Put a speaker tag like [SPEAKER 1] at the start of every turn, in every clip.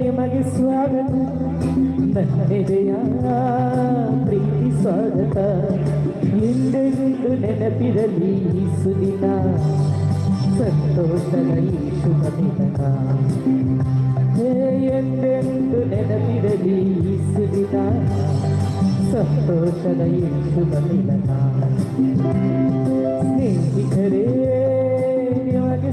[SPEAKER 1] ನಿಮಗೆ ಸ್ವಾಗತ ನನ್ನೆದೆಯ ಪ್ರೀತಿ ಸ್ವಾಗತ ಹಿಂದೆಂದು ನೆನಪಿರಲಿ ಈ ಸುದಿನ ಸಂತೋಷದ ಈ ಶುಭ ದಿನ ಹೇ ಎಂದೆಂದು ನೆನಪಿರಲಿ ಈ ಸುದಿನ ಸಂತೋಷದ ಈ ಸ್ನೇಹಿತರೇ ನಿಮಗೆ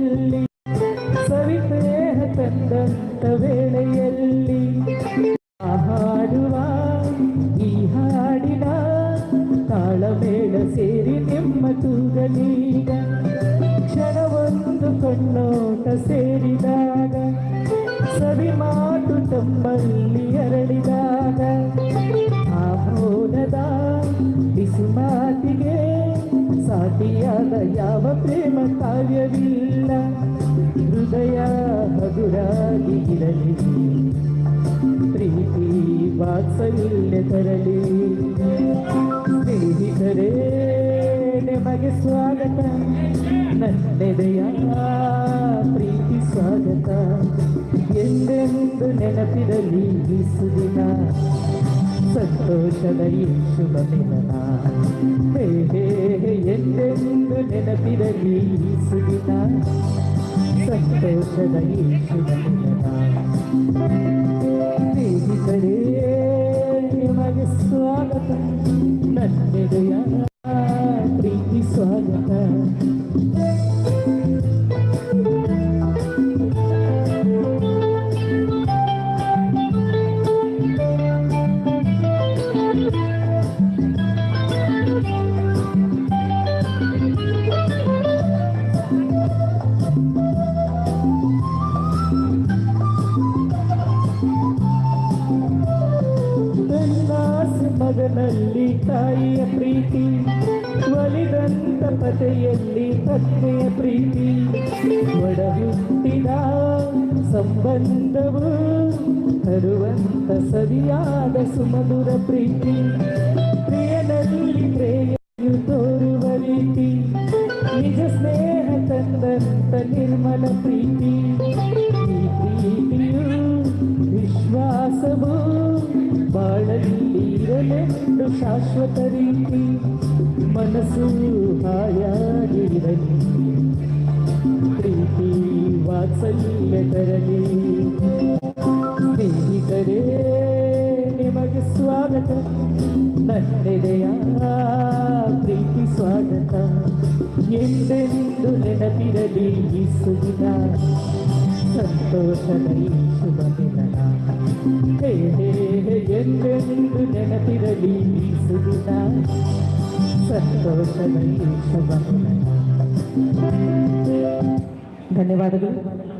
[SPEAKER 1] ಕಣ್ಣೋಟ ಸೇರಿದಾಗ ಸವಿ ಮಾತು ತಮ್ಮಲ್ಲಿ ಅರಳಿದಾಗ ಆ ಮೌನದ ಬಿಸಿ ಮಾತಿಗೆ ಸಾಟಿಯಾದ ಯಾವ ಪ್ರೇಮ ಕಾವ್ಯವಿಲ್ಲ. ಹೃದಯ ಹಗುರಾಗಿ ಇರಲಿ, ಪ್ರೀತಿ ವಾತ್ಸಲ್ಯ ತರಲಿ. ಸ್ನೇಹಿತರೇ, ನಿಮಗೆ ಸ್ವಾಗತ. ನನ್ನೆದೆಯ ಪ್ರೀತಿ ಸ್ವಾಗತ ಎಂದೆಂದು ನೆನಪಿರಲಿ ಈ ಸಂತೋಷದ ಈ ಶುಭ ಮಿಲನ ಹೇ ಹೇ ಎಂದೆಂದು ನೆನಪಿರಲಿ ಈ ಸಂತೋಷದ ಈ ಶುಭ ಮಿಲನ ತಾಯಿಯ ಪ್ರೀತಿ, ಒಲಿದಂತ ಪತೆಯಲ್ಲಿ ಪತ್ನಿಯ ಪ್ರೀತಿ. ಒಡಹುಟ್ಟಿದ ಸಂಬಂಧವು ತರುವಂತ ಸರಿಯಾದ ಸುಮಧುರ ಪ್ರೀತಿ. ಪ್ರಿಯನಲ್ಲಿ ಪ್ರೇಯನ್ನು ತೋರುವ ರೀತಿ, ನಿಜ ಸ್ನೇಹ ತಂದಂತ ನಿರ್ಮಲ ಪ್ರೀತಿ. ಈ ಪ್ರೀತಿಯು ವಿಶ್ವಾಸವು ಬಾಳಲ್ಲಿ ಶಾಶ್ವತ ರೀತಿ ಮನಸ್ಸು ಹಾಯಾಗಿರಲಿ. ಪ್ರೀತಿ ವಾತ್ಸಲ್ಯ ತರಲಿ. ಸ್ನೇಹಿತರೇ, ನಿಮಗೆ ಸ್ವಾಗತ. ನನ್ನೆದೆಯ ಪ್ರೀತಿ ಸ್ವಾಗತ. ಎಂದೆಂದು ನೆನಪಿರಲಿ ಈ ಸುದಿನ. ಸಂತೋಷದ ಈ ಶುಭ ದಿನ ಹೇ ಹೇ. ಎಂದೆಂದು ನೆನಪಿರಲಿ ಈ ಸುದಿನ? ಸಂತೋಷದ ಈ ಶುಭ ದಿನ ಧನ್ಯವಾದಗಳು.